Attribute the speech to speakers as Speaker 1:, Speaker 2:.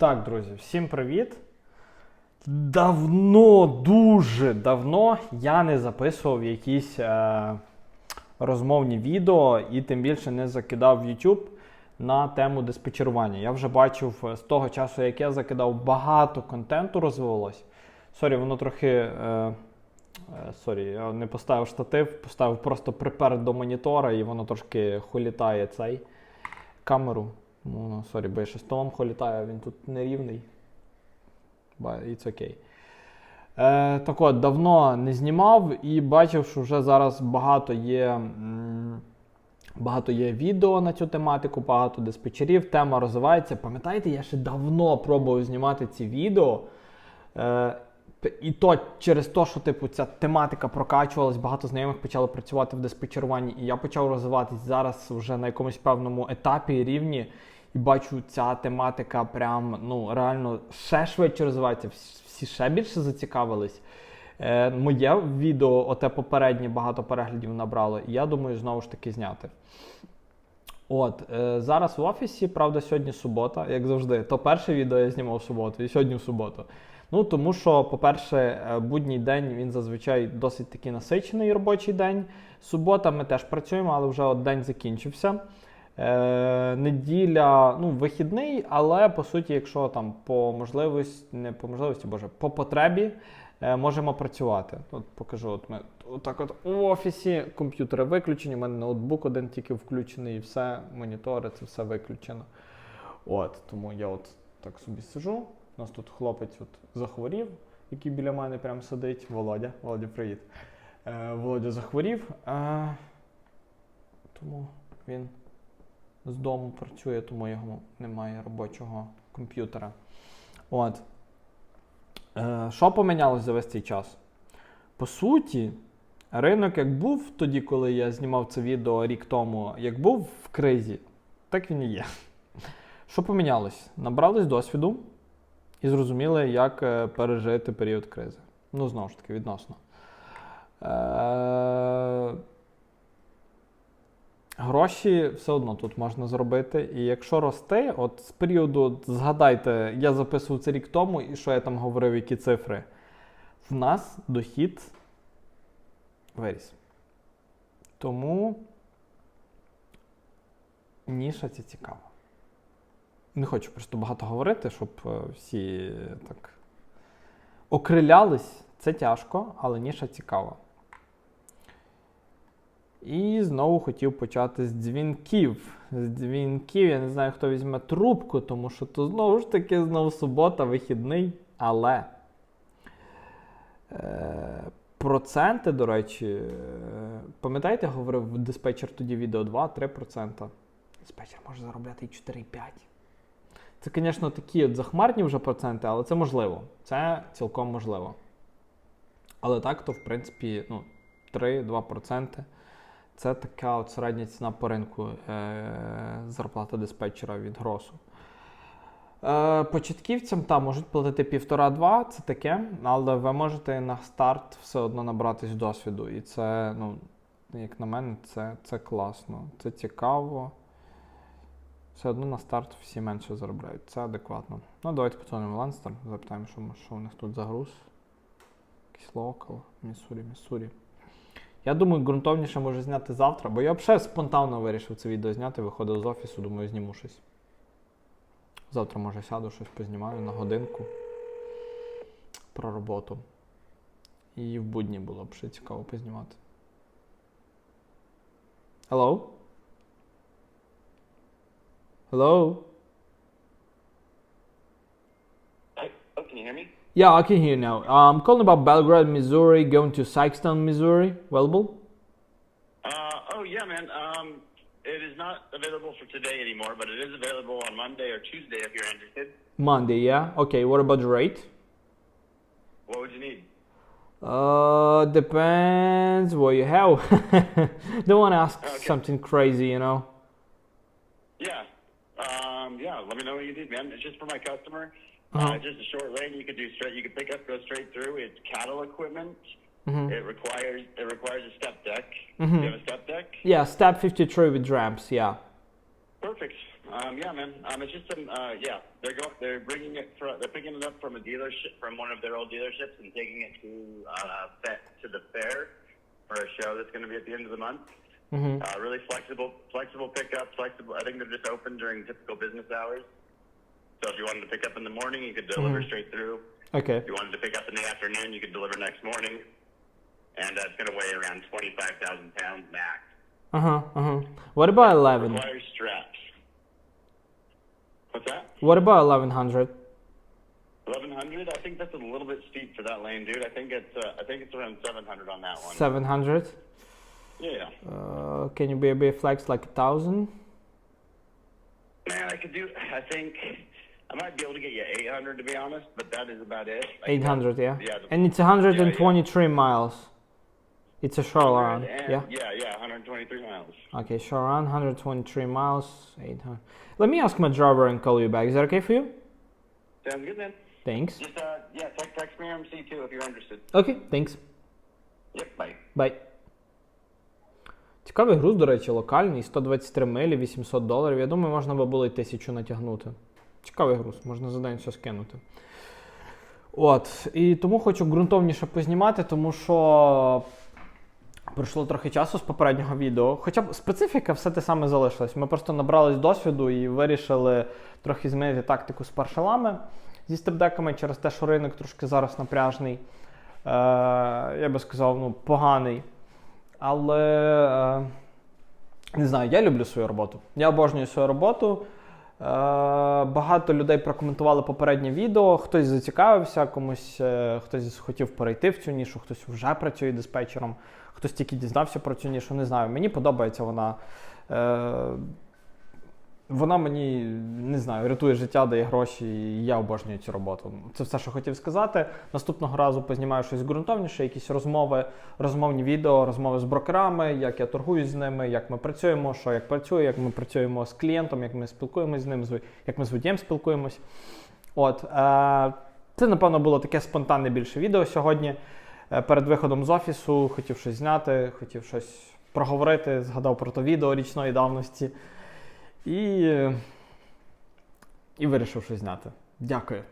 Speaker 1: Так, друзі, всім привіт. Давно, дуже давно я не записував якісь е, розмовні відео і тим більше не закидав в YouTube на тему диспетчерування. Я вже бачив е, з того часу, як я закидав, багато контенту розвивалось. Сорі, воно трохи. Е, е, Сорі, я не поставив штатив, поставив просто припер до монітора, і воно трошки холітає цей камеру. Ну, сорі, бо я ще столом холітає, він тут нерівний. It's okay. Е, так от, давно не знімав і бачив, що вже зараз багато є. Багато є відео на цю тематику, багато диспетчерів, тема розвивається. Пам'ятаєте, я ще давно пробував знімати ці відео. Е, і то через те, що типу, ця тематика прокачувалась, багато знайомих почали працювати в диспетчеруванні, і я почав розвиватись зараз вже на якомусь певному етапі рівні. І бачу, ця тематика прям ну реально ще швидше розвивається. Всі- ще більше зацікавились. Е, моє відео, оте попереднє, багато переглядів набрало, і я думаю, знову ж таки зняти. От, е, зараз в офісі, правда, сьогодні субота, як завжди. То перше відео я знімав в суботу, і сьогодні в суботу. Ну, тому що, по-перше, е, будній день він зазвичай досить такий насичений робочий день. Субота ми теж працюємо, але вже от день закінчився. Е, неділя, ну, вихідний, але по суті, якщо там по можливості, не по можливості, боже, по потребі е, можемо працювати. От покажу, от ми отак от у офісі, комп'ютери виключені, у мене ноутбук один тільки включений, і все, монітори, це все виключено. От, тому я от так собі сижу. У нас тут хлопець от захворів, який біля мене прямо сидить. Володя. Володя, привіт. Е, Володя захворів. Е, тому він з дому працює, тому його немає робочого комп'ютера. От. Е, що помінялось за весь цей час? По суті, ринок як був тоді, коли я знімав це відео рік тому, як був в кризі, так він і є. Що помінялось? Набрались досвіду і зрозуміли, як е, пережити період кризи. Ну, знову ж таки, відносно. Е- Гроші все одно тут можна зробити. І якщо рости, от з періоду, згадайте, я записував це рік тому, і що я там говорив, які цифри. В нас дохід виріс. Тому ніша ця цікава. Не хочу просто багато говорити, щоб е, всі так окрилялись. Це тяжко, але ніша цікава. І знову хотів почати з дзвінків. З дзвінків я не знаю, хто візьме трубку, тому що то знову ж таки знову субота, вихідний. Але е, проценти, до речі, е, пам'ятаєте, говорив диспетчер тоді відео 2-3%. Диспетчер може заробляти і 4-5. Це, звісно, такі от захмарні вже проценти, але це можливо. Це цілком можливо. Але так, то в принципі, ну, 3-2%. Це така от середня ціна по ринку е- зарплата диспетчера від гросу. Е, початківцям там можуть платити півтора-два, це таке, але ви можете на старт все одно набратись досвіду. І це, ну, як на мене, це, це класно, це цікаво. Все одно на старт всі менше заробляють. Це адекватно. Ну, давайте подзвонимо в Ланстер, запитаємо, що, що у них тут за груз. Якийсь локал, Міссурі, Міссурі. Я думаю, ґрунтовніше може зняти завтра, бо я взагалі спонтанно вирішив це відео зняти, виходив з офісу, думаю, зніму щось. Завтра, може, сяду, щось познімаю на годинку про роботу. І в будні було б ще цікаво познімати. Hello? Hello?
Speaker 2: Hi. Oh, can you hear me?
Speaker 1: Yeah, I can hear you now. I'm calling about Belgrade, Missouri, going to Sykeston, Missouri. Available?
Speaker 2: Uh, oh yeah, man. Um, it is not available for today anymore, but it is available on Monday or Tuesday if you're interested.
Speaker 1: Monday, yeah? Okay, what about the rate?
Speaker 2: What would you need?
Speaker 1: Uh, depends what you have. Don't want to ask
Speaker 2: Okay.
Speaker 1: something crazy, you know?
Speaker 2: Yeah. Um, yeah. Let me know what you need, man. It's just for my customer.
Speaker 1: Uh-huh.
Speaker 2: Uh, just a short lane. You could do straight. You could pick up, go straight through. It's cattle equipment.
Speaker 1: Mhm.
Speaker 2: It requires it requires a step deck.
Speaker 1: Mhm.
Speaker 2: You have a step deck.
Speaker 1: Yeah, step 53 with ramps, yeah.
Speaker 2: Perfect. Um, yeah, man. Um, it's just some. Uh, yeah, they're going. They're bringing it. For, they're picking it up from a dealership, from one of their old dealerships, and taking it to uh, to the fair for a show that's going to be at the end of the month.
Speaker 1: Mm-hmm.
Speaker 2: Uh, really flexible, flexible pickup, flexible. I think they're just open during typical business hours. So if you wanted to pick up in the morning, you could deliver
Speaker 1: mm-hmm.
Speaker 2: straight through.
Speaker 1: Okay.
Speaker 2: If you wanted to pick up in the afternoon, you could deliver next morning, and uh, it's going to weigh around twenty-five thousand pounds max.
Speaker 1: Uh huh. Uh huh. What about eleven?
Speaker 2: Requires straps. What's that?
Speaker 1: What about eleven
Speaker 2: hundred? Eleven hundred. I think that's a little bit steep for that lane, dude. I think it's uh, I think it's around seven hundred on that one.
Speaker 1: Seven hundred.
Speaker 2: Yeah.
Speaker 1: Uh, can you be a bit flex like a thousand?
Speaker 2: Man, I could do. I think I might be able to get you 800 to be honest, but that is about it. Like
Speaker 1: 800, yeah.
Speaker 2: Yeah. The,
Speaker 1: and it's 123 yeah, yeah. miles. It's a short run, yeah.
Speaker 2: Yeah, yeah, 123 miles.
Speaker 1: Okay, short run, 123 miles, 800. Let me ask my driver and call you back. Is that okay for you?
Speaker 2: Sounds good, man.
Speaker 1: Thanks.
Speaker 2: Just uh, yeah, text, text me MC too if you're interested.
Speaker 1: Okay, thanks.
Speaker 2: Yep, bye.
Speaker 1: Bye. Цікавий груз, до речі, локальний, 123 милі, 800 доларів. Я думаю, можна би було й тисячу натягнути. Цікавий груз, можна за день все скинути. От. І тому хочу ґрунтовніше познімати, тому що пройшло трохи часу з попереднього відео. Хоча б специфіка все те саме залишилась. Ми просто набрались досвіду і вирішили трохи змінити тактику з паршалами зі степдеками через те, що ринок трошки зараз напряжний. Е, я би сказав, ну, поганий. Але е, не знаю, я люблю свою роботу. Я обожнюю свою роботу. Е, багато людей прокоментували попереднє відео, хтось зацікавився, комусь е, хтось хотів перейти в цю нішу, хтось вже працює диспетчером, хтось тільки дізнався про цю нішу. Не знаю. Мені подобається вона. Вона мені не знаю, рятує життя, дає гроші, і я обожнюю цю роботу. Це все, що хотів сказати. Наступного разу познімаю щось ґрунтовніше, якісь розмови, розмовні відео, розмови з брокерами, як я торгую з ними, як ми працюємо, що як працює, як ми працюємо з клієнтом, як ми спілкуємося з ним, як ми з водієм спілкуємось. От е, це, напевно, було таке спонтанне більше відео сьогодні. Е, перед виходом з офісу хотів щось зняти, хотів щось проговорити, згадав про то відео річної давності. І, і вирішив щось зняти. Дякую.